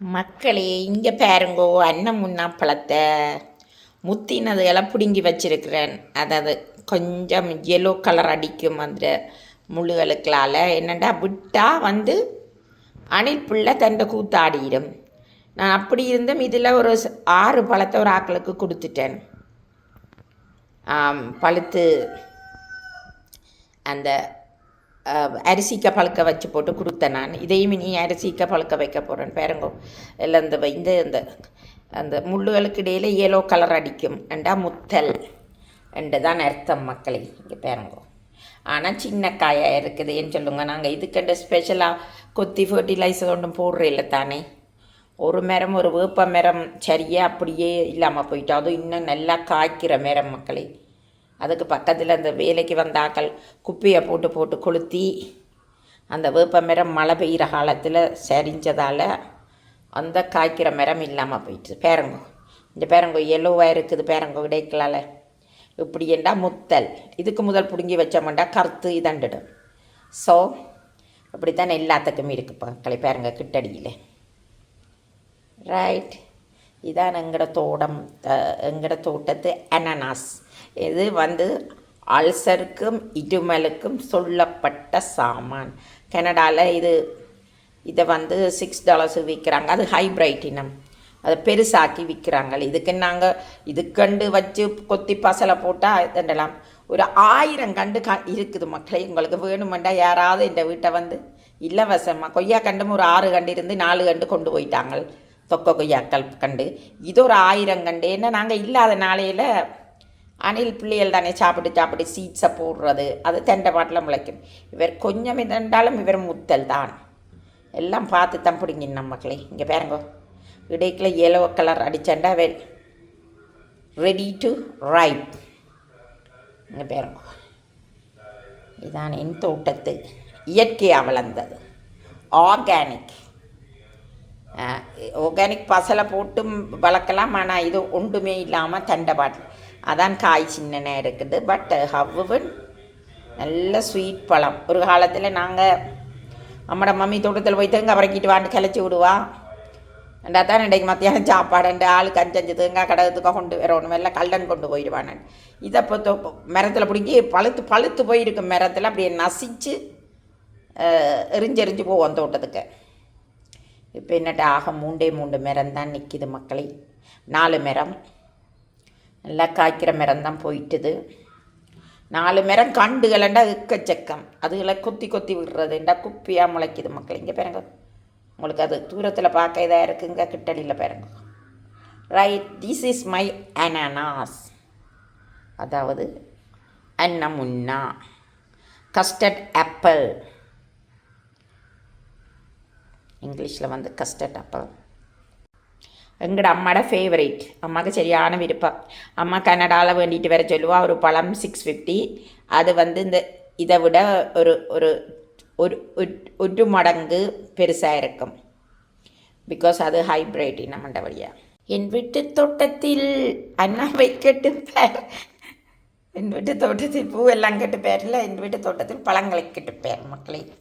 மக்களே இங்கே பாருங்கோ அன்னம் முன்னா பழத்தை முத்தினதுகளை பிடுங்கி வச்சிருக்கிறேன். அதாவது கொஞ்சம் எல்லோ கலர் அடிக்கும் அந்த முள்ளுகளுக்களால். என்னண்டா விட்டால் வந்து அணில் பிள்ளை தண்டை கூத்தாடிடும். நான் அப்படி இருந்தும் இதில் ஒரு ஆறு பழத்தை ஒரு ஆக்களுக்கு கொடுத்துட்டேன். பழுத்து அந்த அரிசிக்க பழுக்க வச்சு போட்டு கொடுத்தேன் நான். இதையும் நீ அரிசிக்க பழுக்க வைக்க போகிறேன் பேரங்கோ இல்லை இந்த இந்த இந்த அந்த முள்ளுகளுக்கு இடையில் ஏலோ கலர் அடிக்கும். என்றா முத்தல்? என்று தான் அர்த்தம் மக்களை? இங்கே பேரங்கோ. ஆனால் சின்ன காயாக இருக்குதுன்னு சொல்லுங்க நாங்கள் இதுக்கெண்ட ஸ்பெஷலாக கொத்தி ஃபர்டிலைசர் ஒன்றும் போடுறதில்ல இல்லை தானே. ஒரு மரம் ஒரு வேப்ப மரம் சரியாக அப்படியே இல்லாமல் போயிட்டோம் அதுவும் இன்னும் நல்லா காய்க்கிற மரம் மக்களை. அதுக்கு பக்கத்தில் அந்த வேலைக்கு வந்தாக்கள் குப்பியை குப்பையை போட்டு போட்டு கொளுத்தி அந்த வேப்ப மரம் மழை பெய்கிற காலத்தில் சரிஞ்சதால் அந்த காய்க்கிற மரம் இல்லாமல் போயிட்டு பேரங்கோ. இந்த பேரங்கோ எல்லோவாக இருக்குது பேரங்கோ விடைக்கலால இப்படி என்றால் முத்தல். இதுக்கு முதல் பிடுங்கி வச்சோம்டா கருத்து இதண்டுடும். ஸோ அப்படித்தான் எல்லாத்துக்கும் இருக்குது மக்களை பேரங்க கிட்டடியில். ரைட் இதான் எங்களோட தோட்டம் எங்களோட தோட்டத்து அனனாஸ். இது வந்து அல்சருக்கும் இருமலுக்கும் சொல்லப்பட்ட சாமான். கனடாவில் இது இதை வந்து சிக்ஸ் டாலர்ஸுக்கு விற்கிறாங்க அது ஹைப்ரைட் இனம். அதை பெருசாக்கி விற்கிறாங்க இதுக்கு நாங்கள் இதுக்கண்டு வச்சு கொத்தி பசலை போட்டால் தண்டலாம் ஒரு ஆயிரம் கண்டு கா இருக்குது மக்களே. உங்களுக்கு வேணுமெண்டா யாராவது இந்த வீட்டை வந்து இலவசமாக கொய்யா கண்டும் ஒரு ஆறு கண்டு இருந்து நாலு கண்டு கொண்டு போயிட்டாங்க தொக்க கொய்யாக்கள் கண்டு இது ஒரு ஆயிரம் கண்டு என்ன நாங்கள் இல்லாத நாளையில் அணில் பிள்ளைகள் தானே சாப்பிட்டு சாப்பிட்டு சீட்ஸை போடுறது அது தெண்டை பாட்டில் முளைக்கும். இவர் கொஞ்சம் இருந்தாலும் இவர் முத்தல் தான். எல்லாம் பார்த்து தான் பிடிங்க நம்ம மக்களே இங்கே பாருங்க. இடைக்கில் எல்லோ கலர் அடிச்சண்டா வெல் ரெடி டு ரைப் இங்கே பாருங்க. இதான் என் தோட்டத்து. இயற்கையாக வளர்ந்தது. ஆர்கானிக் ஆர்கானிக் பசலை போட்டும் வளர்க்கலாம் ஆனால் இது ஒன்றுமே இல்லாமல் தண்டை பாட்டில் அதான் காய் சின்னனே இருக்குது. பட் ஹவ்வன் uh, நல்ல ஸ்வீட் பழம். ஒரு காலத்தில் நாங்கள் நம்மட மம்மி தோட்டத்தில் போய் தேங்காய் பறக்கிட்டு வாண்டு கிளச்சி விடுவா. ரெண்டா தான் இன்றைக்கு மத்தியானம் சாப்பாடு ரெண்டு ஆளுக்கு அஞ்சு அஞ்சு தேங்காய் கடகத்துக்காக கொண்டு வரணும். எல்லாம் கல்லன் கொண்டு போயிடுவான் இதை இப்போ மரத்தில் பிடிங்கி பழுத்து பழுத்து போயிருக்கும் மரத்தில். அப்படியே நசிச்சு எரிஞ்செரிஞ்சு போவோம் தோட்டத்துக்கு. இப்போ என்னட்ட ஆக மூண்டே மூன்று மரம் தான் நிற்கிது மக்களை. நாலு மரம். நல்லா காய்க்கிற மரம் தான் போயிட்டுது. நாலு மரம் கண்டுகளண்டா இக்கச்சக்கம். அதுகளை கொத்தி கொத்தி விடுறதுண்டா குப்பியாக முளைக்குது மக்கள். இங்கே பாருங்க. உங்களுக்கு அது தூரத்தில் பார்க்க இதாக இருக்குங்க. கிட்டடியில் பாருங்க. ரைட் திஸ் இஸ் மை அனானாஸ் அதாவது அன்னமுன்னா. கஸ்டர்ட் ஆப்பிள் இங்கிலீஷில் வந்து கஸ்டர்ட் ஆப்பிள் எங்கட அம்மாட ஃபேவரேட் அம்மாவுக்கு சரியான விருப்பம். அம்மா கனடாவில் வேண்டிட்டு வர சொல்லுவா ஒரு பழம் சிக்ஸ் ஃபிஃப்டி அது வந்து இந்த இதை விட ஒரு ஒரு ஒரு ஒரு- மடங்கு பெருசாக இருக்கும். பிகாஸ் அது ஹைப்ரைட் நம்மண்ட வழியா. என் வீட்டு தோட்டத்தில் அண்ணா வைக்கட்டு பேர். என் வீட்டு தோட்டத்தில் பூவெல்லாம் கெட்டு பேரில் என் வீட்டு தோட்டத்தில் பழங்களை கெட்டு பேர் மக்களே.